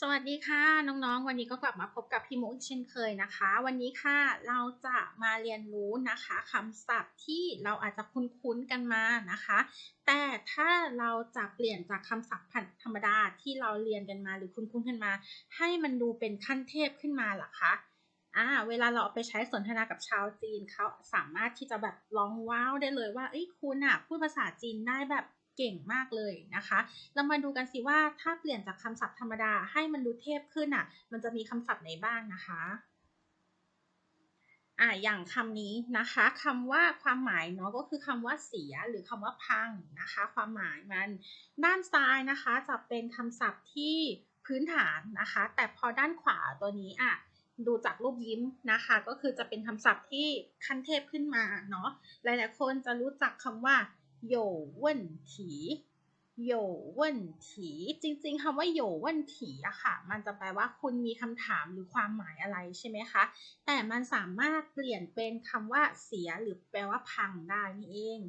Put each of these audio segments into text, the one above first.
สวัสดีค่ะน้องๆ วันนี้ก็กลับมาพบกับพี่มุกเช่นเคยนะคะ วันนี้ค่ะเราจะมาเรียนรู้นะคะคำศัพท์ที่เราอาจจะคุ้นๆกันมานะคะ แต่ถ้าเราจะเปลี่ยนจากคำศัพท์ธรรมดาที่เราเรียนกันมาหรือคุ้นๆกันมา ให้มันดูเป็นขั้นเทพขึ้นมาล่ะคะอ่าเวลาเราเอาไปใช้สนทนากับชาวจีนเขาสามารถที่จะแบบร้องว้าวได้เลยว่าเอ้ยคุณอะพูดภาษาจีนได้แบบ เก่งมากเลยนะคะ เรามาดูกันสิว่าถ้าเปลี่ยนจากคำศัพท์ธรรมดาให้มันดูเทพขึ้นอะ มันจะมีคำศัพท์ไหนบ้างนะคะอ่าอย่างคำนี้นะคะคำว่าความหมายเนาะก็คือคำว่าเสียหรือคำว่าพังนะคะ ความหมายมันด้านซ้ายนะคะจะเป็นคำศัพท์ที่พื้นฐานนะคะ แต่พอด้านขวาตัวนี้อะดูจากรูปยิ้มนะคะ ก็คือจะเป็นคำศัพท์ที่ขั้นเทพขึ้นมาเนาะหลายๆคนจะรู้จักคำว่า 有问题有问题จริงๆคำว่า有问题อะค่ะ มันจะแปลว่าคุณมีคำถามหรือความหมายอะไรใช่ไหมคะ แต่มันสามารถเปลี่ยนเป็นคำว่าเสียหรือแปลว่าพังได้นี่เอง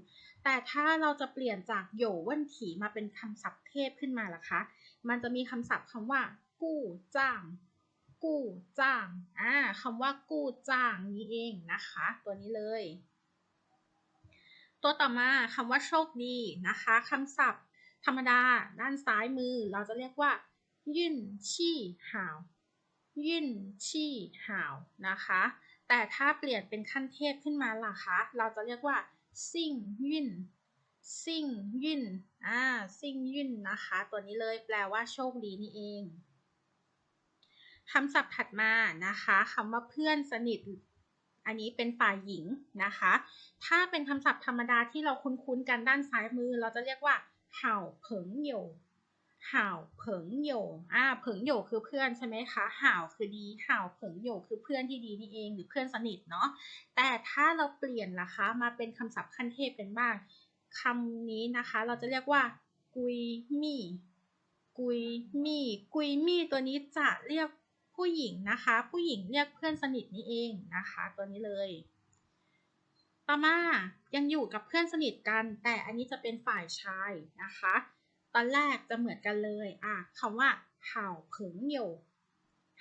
แต่ถ้าเราจะเปลี่ยนจาก有问题มาเป็นคำศัพท์เทพขึ้นมาล่ะคะ มันจะมีคำศัพท์คำว่า กู้จ้าง กู้จ้างอ่าคำว่ากู้จ้างนี่เองนะคะ ตัวนี้เลย ตัวต่อมาคำว่าโชคดีนะคะคำศัพท์ ธรรมดา ด้านซ้ายมือ เราจะเรียกว่ายื่นชี่หาวยื่นชี่หาวนะคะ แต่ถ้าเปลี่ยนเป็นขั้นเทพขึ้นมาล่ะคะ เราจะเรียกว่าซิ่งยื่นซิ่งยื่นอ่าซิ่งยื่นนะคะ ตัวนี้เลยแปลว่าโชคดีนี่เองคำศัพท์ถัดมานะคะคำว่าเพื่อนสนิท อันนี้เป็นฝ่ายหญิงนะคะ ถ้าเป็นคำศัพท์ธรรมดาที่เราคุ้นๆกันด้านซ้ายมือ เราจะเรียกว่าเห่าเผิงโยเห่าเผิงโยอ่าเผิงโยคือเพื่อนใช่ไหมคะเห่าคือดีเห่าเผิงโยคือเพื่อนที่ดีนี่เองหรือเพื่อนสนิทเนาะ แต่ถ้าเราเปลี่ยนล่ะคะ มาเป็นคำศัพท์ขั้นเทพเป็นบ้างคำนี้นะคะ เราจะเรียกว่า กุยมี่กุยมี่กุยมี่ตัวนี้จะเรียก ผู้หญิงนะคะ ผู้หญิงเรียกเพื่อนสนิทนี่เองนะคะ ตัวนี้เลย ต่อมายังอยู่กับเพื่อนสนิทกัน แต่อันนี้จะเป็นฝ่ายชายนะคะ ตอนแรกจะเหมือนกันเลยอะคำว่าเห่าเผิงโย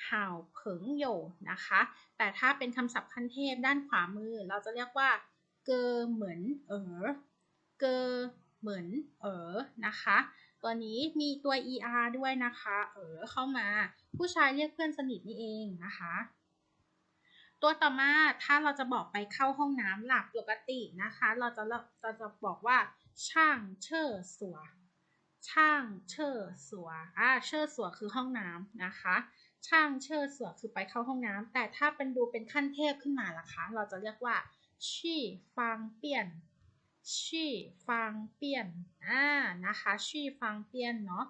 เห่าเผิงโยนะคะ แต่ถ้าเป็นคำศัพท์คันเทพด้านขวามือ เราจะเรียกว่า เกอเหมือนเออเกอเหมือนเออนะคะ ตัวนี้มีตัว er ด้วยนะคะ เออเข้ามา ผู้ชายเรียกเพื่อนสนิทนี่เองนะคะ ตัวต่อมาถ้าเราจะบอกไปเข้าห้องน้ำหลักปกตินะคะ เราจะเราจะบอกว่า ช่างเชิ่อสัวช่างเชิ่อสัวอ่าเชิ่อสัวคือห้องน้ำนะคะ ช่างเชิ่อสัวคือไปเข้าห้องน้ำแต่ถ้าเป็นดูเป็นขั้นเทพขึ้นมาล่ะคะ เราจะเรียกว่าชี่ฟังเปลี่ยนชี่ฟังเปียนอ่านะคะชี่ฟังเปียนเนาะ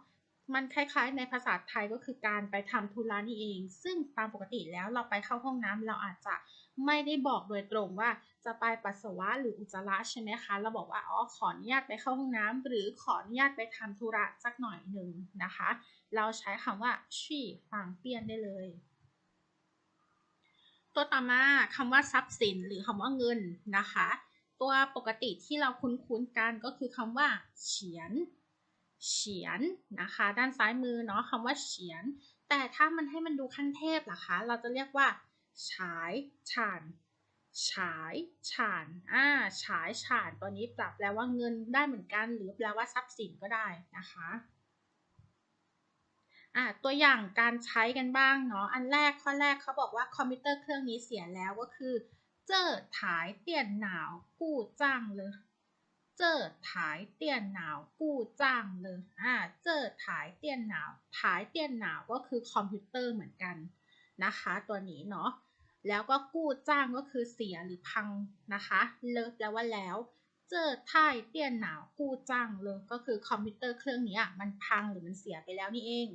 มันคล้ายๆ ในภาษาไทยก็คือการไปทำธุระนี่เอง ซึ่งตามปกติแล้วเราไปเข้าห้องน้ำเราอาจจะไม่ได้บอกโดยตรงว่าจะไปปัสสาวะหรืออุจจาระใช่ไหมคะ เราบอกว่าอ๋อขออนุญาตไปเข้าห้องน้ำหรือขออนุญาตไปทำธุระสักหน่อยหนึ่งนะคะ เราใช้คำว่าชี่ฟังเปียนได้เลย ตัวต่อมาคำว่าทรัพย์สินหรือคำว่าเงินนะคะ ตัวปกติที่เราคุ้นๆกันก็คือคำว่าเฉียน เฉียนนะคะ ด้านซ้ายมือเนาะคำว่าเฉียน แต่ถ้ามันให้มันดูขั้นเทพล่ะคะ เราจะเรียกว่าฉายฉานฉายฉานอ่าฉายฉานตัวนี้ปรับแปลว่าเงินได้เหมือนกันหรือแปลว่าทรัพย์สินก็ได้นะคะอ่าตัวอย่างการใช้กันบ้างเนาะอันแรกข้อแรกเขาบอกว่าคอมพิวเตอร์เครื่องนี้เสียแล้วก็คือเจอถ่ายเตียนหนาวกู้จ้างเลย เจอถ่ายเตี้ยนหนาวกู้จ้างเลยอ่าเจอถ่ายเตี้ยนหนาวถ่ายเตี้ยนหนาวก็คือคอมพิวเตอร์เหมือนกันนะคะตัวนี้เนาะแล้วก็กู้จ้างก็คือเสียหรือพังนะคะเลิกแล้วว่าแล้วเจอท่ายเตี้ยนหนาวกู้จ้างเลยก็คือคอมพิวเตอร์เครื่องนี้มันพังหรือมันเสียไปแล้วนี่เอง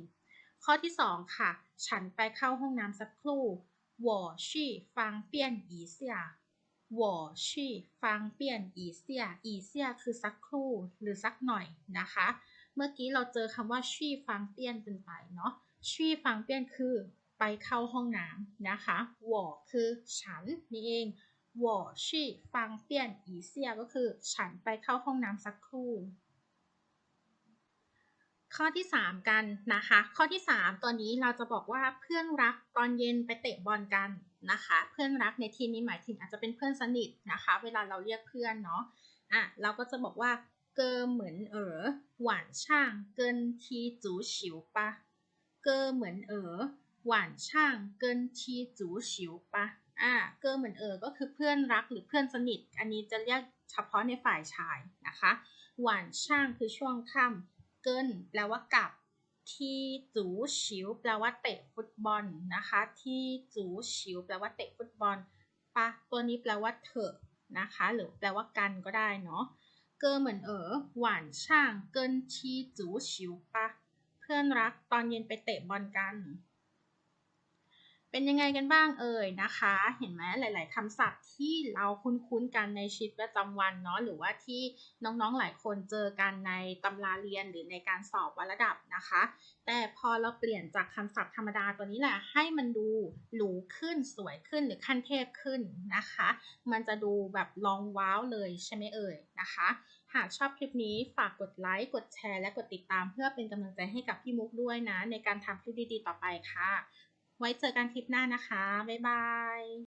ข้อที่ 2 ค่ะ ฉันไปเข้าห้องน้ำสักครู่我去方便一下 วอชี่ฟังเปลี่ยนอีเซียอีเซียคือสักครู่หรือสักหน่อยนะคะ เมื่อกี้เราเจอคำว่าชี่ฟังเปลี่ยนเป็นไปเนาะชี่ฟังเปลี่ยนคือไปเข้าห้องน้ำนะคะวอคือฉันนี่เองวอชี่ฟังเปลี่ยนอีเซียก็คือ ฉันไปเข้าห้องน้ำสักครู่ ข้อที่ 3 กันนะคะ ข้อที่ 3 ตัวนี้เราจะบอกว่าเพื่อนรักตอนเย็นไปเตะบอลกัน นะคะ เพื่อนรักในที่นี้หมายถึงอาจจะเป็นเพื่อนสนิทนะคะ เวลาเราเรียกเพื่อนเนาะอะเราก็จะบอกว่าเกอเหมือนเออหวานช่างเกินทีจูฉิวปะเกอเหมือนเออหวานช่างเกินทีจูฉิวปะอะเกอเหมือนเออก็คือเพื่อนรักหรือเพื่อนสนิท อันนี้จะเรียกเฉพาะในฝ่ายชายนะคะ หวานช่างคือช่วงค่ำเกินแปลว่ากลับ ที่จูฉิวแปลว่าเตะฟุตบอลนะคะ ที่จูฉิวแปลว่าเตะฟุตบอลปะตัวนี้แปลว่าเถอะนะคะ หรือแปลว่ากันก็ได้เนาะเกอเหมือนเอ๋อหวานช่างเกินที่จูฉิวปะเพื่อนรักตอนเย็นไปเตะบอลกัน เป็นยังไงกันบ้างเอ่ยนะคะ เห็นไหมหลาย ๆคำศัพท์ที่เราคุ้นๆกันในชีวิตประจำวันเนาะหรือว่าที่น้องๆหลายคนเจอกันในตำราเรียนหรือในการสอบวัดระดับนะคะ แต่พอเราเปลี่ยนจากคำศัพท์ธรรมดาตัวนี้แหละให้มันดูหรูขึ้นสวยขึ้นหรือขั้นเทพขึ้นนะคะ มันจะดูแบบลองว้าวเลยใช่ไหมเอ่ยนะคะ หากชอบคลิปนี้ฝากกดไลค์กดแชร์และกดติดตามเพื่อเป็นกำลังใจให้กับพี่มุกด้วยนะในการทำคลิปดีๆ ต่อไปค่ะ ไว้เจอกันคลิปหน้านะคะ บ๊ายบาย